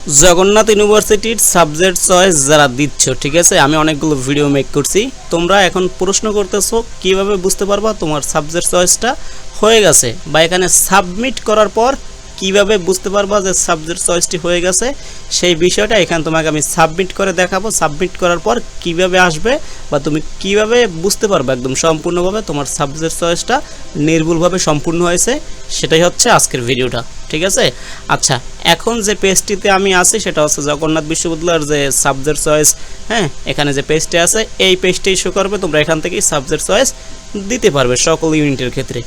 জগন্নাথ ইউনিভার্সিটির subject choice যারা দিচ্ছ, ঠিক আছে? আমি অনেকগুলো ভিডিও মেক করছি। তোমরা এখন প্রশ্ন করতেছো, কীভাবে বুঝতে পারবা তোমার সাবজেক্ট চয়েসটা হয়ে গেছে? বা এখানে সাবমিট করার পর কীভাবে বুঝতে পারব যে সাবজেক্ট চয়েসটি হয়ে গেছে? সেই বিষয়টা এখানে তোমাকে আমি সাবমিট করে দেখাবো। সাবমিট করার পর কীভাবে আসবে বা তুমি কীভাবে বুঝতে পারবে একদম সম্পূর্ণভাবে তোমার সাবজেক্ট চয়েসটা নির্ভুলভাবে সম্পূর্ণ হয়েছে? সেটাই হচ্ছে আজকের ভিডিওটা ঠিক আছে? আচ্ছা এখন যে পেজটিতে আমি আছি সেটা হচ্ছে জগন্নাথ বিশ্ববিদ্যালয়ের যে সাবজেক্ট চয়েস হ্যাঁ? এখানে যে পেজটি আছে, এই পেজটি ইস্যু করবে। তোমরা এখান থেকেই সাবজেক্ট চয়েস দিতে পারবে সকল ইউনিটের ক্ষেত্রে।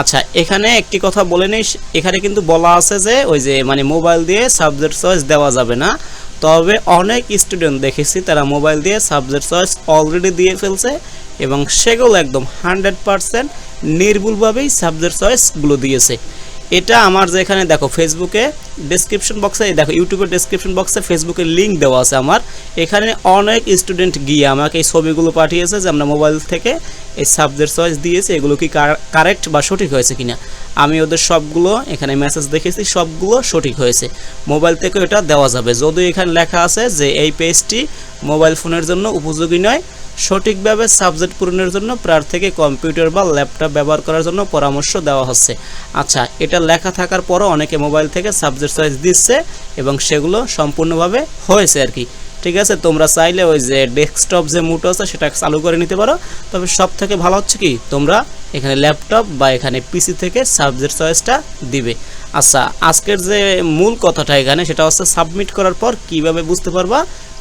আচ্ছা এখানে একটি কথা বলে নিস এখানে কিন্তু বলা আছে যে ওই যে মানে মোবাইল দিয়ে সাবজেক্ট চয়েস দেওয়া যাবে না। তবে অনেক স্টুডেন্ট দেখেছি, তারা মোবাইল দিয়ে সাবজেক্ট চয়েস অলরেডি দিয়ে ফেলছে এবং সেগুলো একদম হান্ড্রেড পারসেন্ট নির্ভুলভাবেই সাবজেক্ট চয়েসগুলো দিয়েছে। এটা আমার যে এখানে দেখো ফেসবুকে ডেসক্রিপশন বক্সে দেখো ইউটিউবের ডেসক্রিপশন বক্সে ফেসবুকে লিঙ্ক দেওয়া আছে আমার। এখানে অনেক স্টুডেন্ট গিয়ে আমাকে এই ছবিগুলো পাঠিয়েছে যে আমরা মোবাইল থেকে এই সাবজেক্ট চয়েস দিয়েছি, এগুলো কি কারেক্ট বা সঠিক হয়েছে কিনা। আমি ওদের সবগুলো এখানে মেসেজ দেখেছি, সবগুলো সঠিক হয়েছে। মোবাইল থেকে এটা দেওয়া যাবে। যদিও এখানে লেখা আছে যে এই পেজটি মোবাইল ফোনের জন্য উপযোগী নয় সঠিকভাবে সাবজেক্ট পূরণের জন্য প্রার্থীকে কম্পিউটার বা ল্যাপটপ ব্যবহার করার জন্য পরামর্শ দেওয়া হচ্ছে। আচ্ছা এটা লেখা থাকার পরও অনেকে মোবাইল থেকে সাবজেক্ট সাইজ দিচ্ছে এবং সেগুলো সম্পূর্ণভাবে হয়েছে আর কি। ঠিক আছে, তোমরা চাইলে ওই যে ডেস্কটপ যে মুটো আছে সেটা চালু করে নিতে পারো। তবে সব থেকে ভালো হচ্ছে কি, তোমরা এখানে ল্যাপটপ বা এখানে পিসি থেকে সাবজেক্ট চয়েসটা দিবে। আচ্ছা আজকের যে মূল কথাটা এখানে, সেটা হচ্ছে সাবমিট করার পর কীভাবে বুঝতে পারবা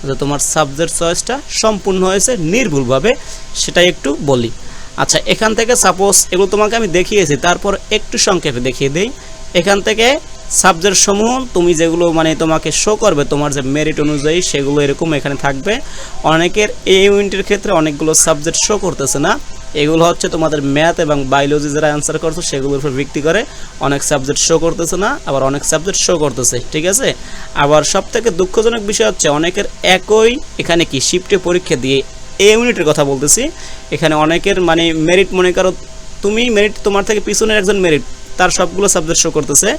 যে তোমার সাবজেক্ট চয়েসটা সম্পূর্ণ হয়েছে নির্ভুলভাবে? সেটাই একটু বলি। আচ্ছা এখান থেকে সাপোজ এগুলো তোমাকে আমি দেখিয়েছি, তারপর একটু সংক্ষেপে দেখিয়ে দিই। এখান থেকে সাবজেক্ট সমূহ তুমি যেগুলো মানে তোমাকে শো করবে, তোমার যে মেরিট অনুযায়ী সেগুলো এরকম এখানে থাকবে। অনেকের এই ইউনিটের ক্ষেত্রে অনেকগুলো সাবজেক্ট শো করতেছে না। এগুলো হচ্ছে তোমাদের ম্যাথ এবং বায়োলজি যারা অ্যান্সার করছ, সেগুলোর উপর ভিত্তি করে অনেক সাবজেক্ট শো করতেছে না, আবার অনেক সাবজেক্ট শো করতেছে, ঠিক আছে? আবার সব থেকে দুঃখজনক বিষয় হচ্ছে, অনেকের একই এখানে কি শিফটে পরীক্ষা দিয়ে এই ইউনিটের কথা বলতেছি। এখানে অনেকের মানে মেরিট মনে করো, তুমি মেরিট তোমার থেকে পিছনের একজন মেরিট তার সবগুলো সাবজেক্ট শো করতেছে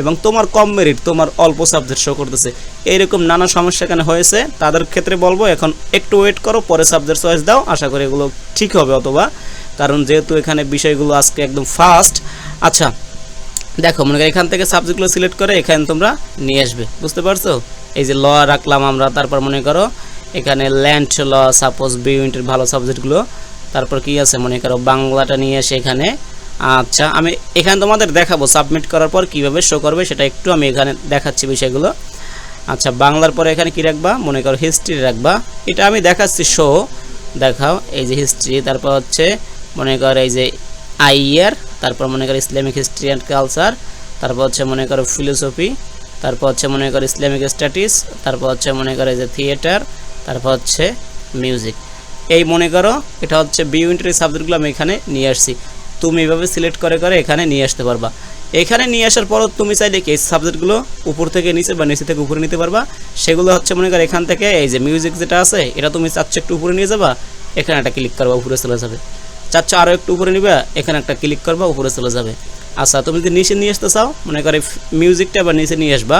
এবং তোমার কম মেরিট তোমার অল্প সাবজেক্ট শো করতেছে। এইরকম নানা সমস্যা এখানে হয়েছে। তাদের ক্ষেত্রে বলব, এখন একটু ওয়েট করো, পরে সাবজেক্ট চয়েস দাও। আশা করি এগুলো ঠিক হবে অথবা। কারণ যেহেতু এখানে বিষয়গুলো আজকে একদম ফাস্ট আচ্ছা দেখো, মনে করি এখান থেকে সাবজেক্টগুলো সিলেক্ট করে এখানে তোমরা নিয়ে আসবে। বুঝতে পারছ? এই যে ল রাখলাম আমরা। তারপর মনে করো, এখানে ল্যান্ড ল সাপোজ বি ইউনিটের ভালো সাবজেক্টগুলো তারপর কি আছে? মনে করো, বাংলাটা নিয়ে এসে এখানে আচ্ছা আমি এখানে তোমাদের দেখাবো সাবমিট করার পর কীভাবে শো করবে, সেটা একটু আমি এখানে দেখাচ্ছি বিষয়গুলো। আচ্ছা বাংলার পরে এখানে কি রাখবা? মনে করো হিস্ট্রি রাখবা। এটা আমি দেখাচ্ছি শো দেখাও, এই যে হিস্ট্রি তারপর হচ্ছে মনে করো এই যে আইয়ার তারপর মনে করো ইসলামিক হিস্ট্রি অ্যান্ড কালচার তারপর হচ্ছে মনে করো ফিলোসফি তারপর হচ্ছে মনে করো ইসলামিক স্ট্যাটিস তারপর হচ্ছে মনে করো এই যে থিয়েটার তারপর হচ্ছে মিউজিক এই মনে করো, এটা হচ্ছে বি ইউনিটের সাবজেক্টগুলো আমি এখানে নিয়ে আসছি। তুমি এভাবে সিলেক্ট করে করে এখানে নিয়ে আসতে পারবা। এখানে নিয়ে আসার পর তুমি চাইলে কি এই সাবজেক্টগুলো উপর থেকে নিচে বা নিচে থেকে উপরে নিতে পারবা। সেগুলো হচ্ছে মনে করো এখান থেকে এই যে মিউজিক যেটা আছে, এটা তুমি চাচ্ছ একটু উপরে নিয়ে যাবা, এখানে একটা ক্লিক করবা, উপরে চলে যাবে। চাচ্ছ আরও একটু উপরে নিবা, এখানে একটা ক্লিক করবা, উপরে চলে যাবে। আচ্ছা তুমি যদি নিচে নিয়ে আসতে চাও, মনে করো মিউজিকটা বা নিচে নিয়ে আসবা,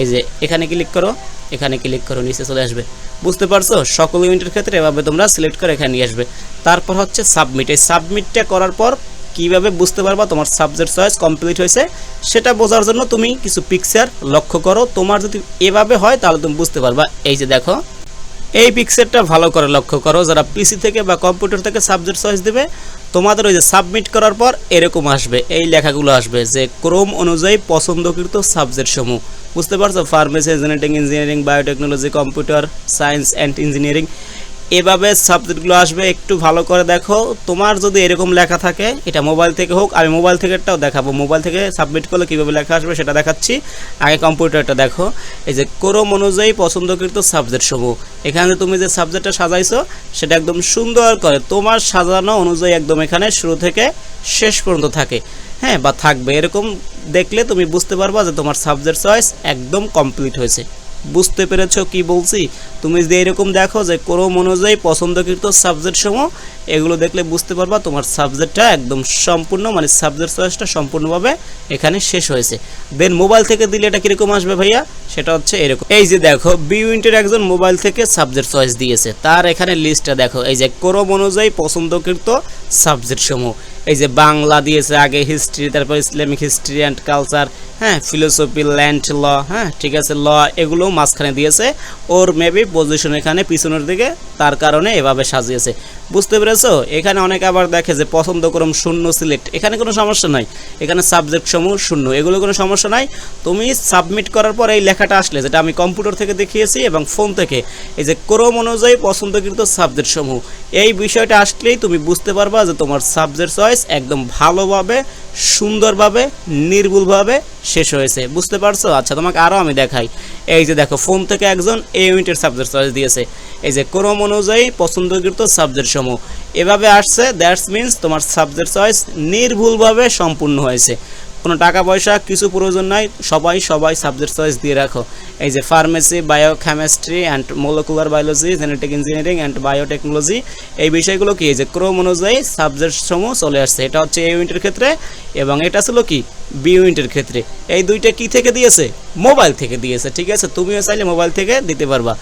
এই যে এখানে ক্লিক করো এখানে ক্লিক করো, নিচে চলে আসবে। বুঝতে পারছ? সকল ইউনিটের ক্ষেত্রে এভাবে তোমরা সিলেক্ট করে এখানে নিয়ে আসবে। তারপর হচ্ছে সাবমিট এই সাবমিটটা করার পর কীভাবে বুঝতে পারবা তোমার সাবজেক্ট চয়েস কমপ্লিট হয়েছে? সেটা বোঝার জন্য তুমি কিছু পিকচার লক্ষ্য করো। তোমার যদি এভাবে হয়, তাহলে তুমি বুঝতে পারবা। এই যে দেখো এই পিকচারটা ভালো করে লক্ষ্য করো। যারা পিসি থেকে বা কম্পিউটার থেকে সাবজেক্ট চয়েস দেবে, তোমাদের ওই যে সাবমিট করার পর এরকম আসবে। এই লেখাগুলো আসবে যে ক্রোম অনুযায়ী পছন্দকৃত সাবজেক্ট সমূহ। বুঝতে পারছ? Pharmacy genetic engineering biotechnology computer science and engineering এভাবে সাবজেক্টগুলো আসবে, একটু ভালো করে দেখো। তোমার যদি এরকম লেখা থাকে, এটা মোবাইল থেকে হোক, আমি মোবাইল থেকেটাও দেখাবো। মোবাইল থেকে সাবমিট করলে কীভাবে লেখা আসবে সেটা দেখাচ্ছি। আগে কম্পিউটারটা দেখো। এই যে ক্রোম অনুযায়ী পছন্দকৃত সাবজেক্ট সমূহ এখানে তুমি যে সাবজেক্টটা সাজাইছো, সেটা একদম সুন্দর করে তোমার সাজানো অনুযায়ী একদম এখানে শুরু থেকে শেষ পর্যন্ত থাকে। হ্যাঁ বা থাকবে। এরকম দেখলে তুমি বুঝতে পারবা যে তোমার সাবজেক্ট চয়েস একদম কমপ্লিট হয়েছে। বুঝতে পেরেছ কি বলছি? তুমি যদি এরকম দেখো যে ক্রম অনুযায়ী পছন্দকৃত সাবজেক্ট সমূহ এগুলো দেখলে বুঝতে পারবা তোমার সাবজেক্টটা একদম সম্পূর্ণ মানে সাবজেক্ট চয়েসটা সম্পূর্ণভাবে এখানে শেষ হয়েছে। দেন মোবাইল থেকে দিলে এটা কীরকম আসবে ভাইয়া? সেটা হচ্ছে এরকম। এই যে দেখো বি ইউনিটের একজন মোবাইল থেকে সাবজেক্ট চয়েস দিয়েছে। তার এখানে লিস্টটা দেখো, এই যে ক্রম অনুযায়ী পছন্দকৃত সাবজেক্ট সমূহ এই যে বাংলা দিয়েছে আগে হিস্ট্রি তারপর ইসলামিক হিস্ট্রি অ্যান্ড কালচার হ্যাঁ ফিলোসফি ল্যান্ড ল হ্যাঁ ঠিক আছে ল এগুলো মাঝখানে দিয়েছে। ওর মেবি পজিশন এখানে পিছনের দিকে, তার কারণে এভাবে সাজিয়েছে। বুঝতে পেরেছ? এখানে অনেকে আবার দেখে যে পছন্দ করম শূন্য সিলেক্ট। এখানে কোনো সমস্যা নাই। এখানে সাবজেক্ট সমূহ শূন্য। এগুলো কোনো সমস্যা নাই। তুমি সাবমিট করার পর এই লেখাটা আসলে, যেটা আমি কম্পিউটার থেকে দেখিয়েছি এবং ফোন থেকে, এই যে ক্রম অনুযায়ী পছন্দকৃত সাবজেক্ট সমূহ এই বিষয়টা আসলেই তুমি বুঝতে পারবা যে তোমার সাবজেক্ট চয়েস একদম ভালোভাবে, সুন্দরভাবে, নির্ভুলভাবে শেষ হয়েছে। বুঝতে পারছ? আচ্ছা তোমাকে আরও আমি দেখাই। এই যে দেখো ফোন থেকে একজন এ ইউনিটের সাবজেক্ট চয়েস দিয়েছে। এই যে ক্রম অনুযায়ী পছন্দকৃত সাবজেক্ট সমূহ। এভাবে আসছে দ্যাটস মিনস তোমার সাবজেক্ট চয়েস নির্ভুলভাবে সম্পূর্ণ হয়েছে। কোনো টাকা পয়সা, কিছু প্রয়োজন নাই, সবাই সবাই সাবজেক্ট চয়েস দিয়ে রাখো। এই যে pharmacy biochemistry and molecular biology genetic engineering and biotechnology এই বিষয়গুলো কি? এই যে ক্রম অনুযায়ী সাবজেক্ট সমূহ চলে আসছে। এটা হচ্ছে এ ইউনিটের ক্ষেত্রে এবং এটা ছিল কি? বি ইউনিটের ক্ষেত্রে। এই দুইটা কি থেকে দিয়েছে? মোবাইল থেকে দিয়েছে, ঠিক আছে? তুমিও চাইলে মোবাইল থেকে দিতে পারবা।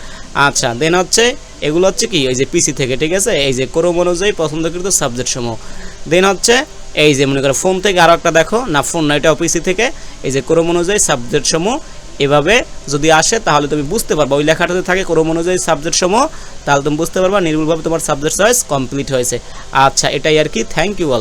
আচ্ছা দেন হচ্ছে, এগুলো হচ্ছে কি? ওই যে পিসি থেকে, ঠিক আছে? এই যে ক্রম অনুযায়ী পছন্দকৃত সাবজেক্ট সমূহ। দেন হচ্ছে এই যে মনে করো ফোন থেকে আরও একটা দেখো, না ফোন না, এটা অফিসি থেকে। এই যে ক্রম অনুযায়ী সাবজেক্ট সমূহ এভাবে যদি আসে, তাহলে তুমি বুঝতে পারবা। ওই লেখাটা যদি থাকে ক্রম অনুযায়ী সাবজেক্ট সমূহ, তাহলে তুমি বুঝতে পারবা নির্ভুলভাবে তোমার সাবজেক্ট চয়েস কমপ্লিট হয়েছে। আচ্ছা এটাই আর কি। Thank you all